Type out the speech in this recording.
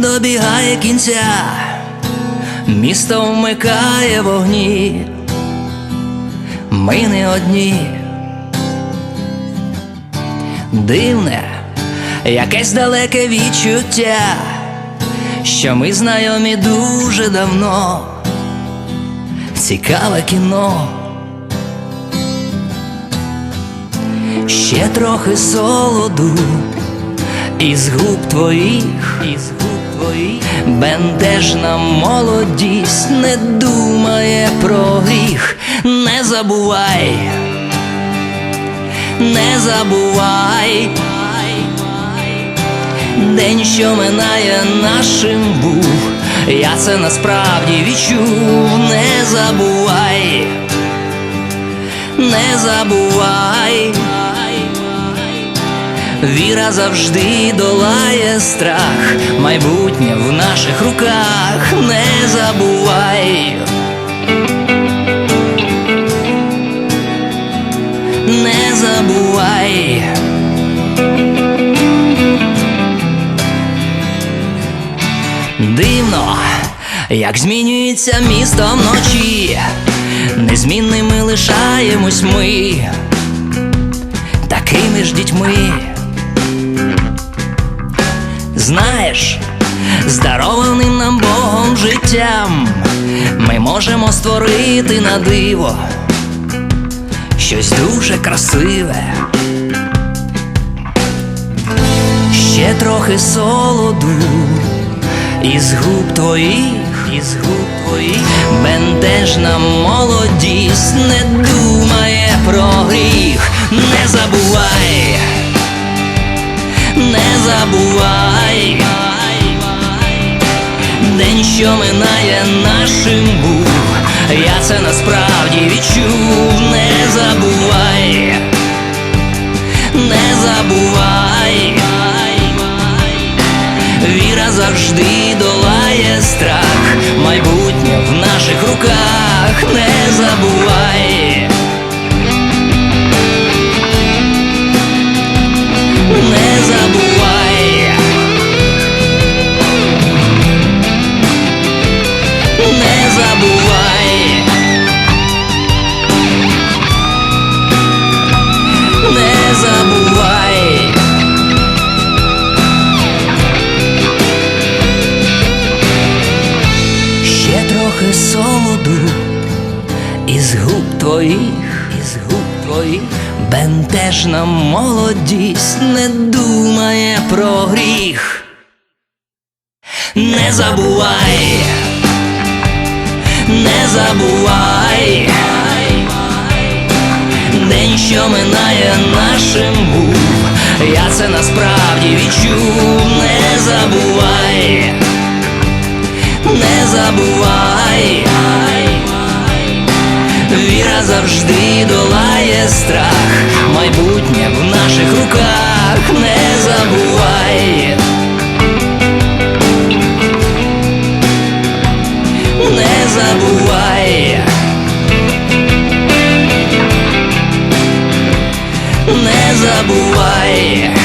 добігає кінця, місто вмикає вогні, ми не одні. Дивне, якесь далеке відчуття, що ми знайомі дуже давно. Цікаве кіно. Ще трохи солоду із губ твоїх, із губ твоїх. Бентежна молодість не думає про гріх, не забувай, не забувай, день, що минає нашим був, я це насправді відчув, не забувай, не забувай. Віра завжди долає страх, майбутнє в наших руках, не забувай. Не забувай. Дивно, як змінюється місто вночі, незмінними лишаємось ми, такими ж дітьми. Знаєш, здарованим нам Богом життям ми можемо створити на диво щось дуже красиве. Ще трохи солоду із губ твоїх, із губ твоїх. Бентежна молодість не думає про гріх, не забувай що минає нашим був, я це насправді відчув, не забувай, не забувай, віра завжди долає страх, майбутнє в наших руках, не забувай. Не забувай. Ще трохи солоду із губ твоїх, із губ твоїх бентежна молодість не думає про гріх. Не забувай, не забувай, що минає нашим був, я це насправді відчув, не забувай, не забувай. Віра завжди долає страх, майбутнє в наших руках, не забувай. Забувай.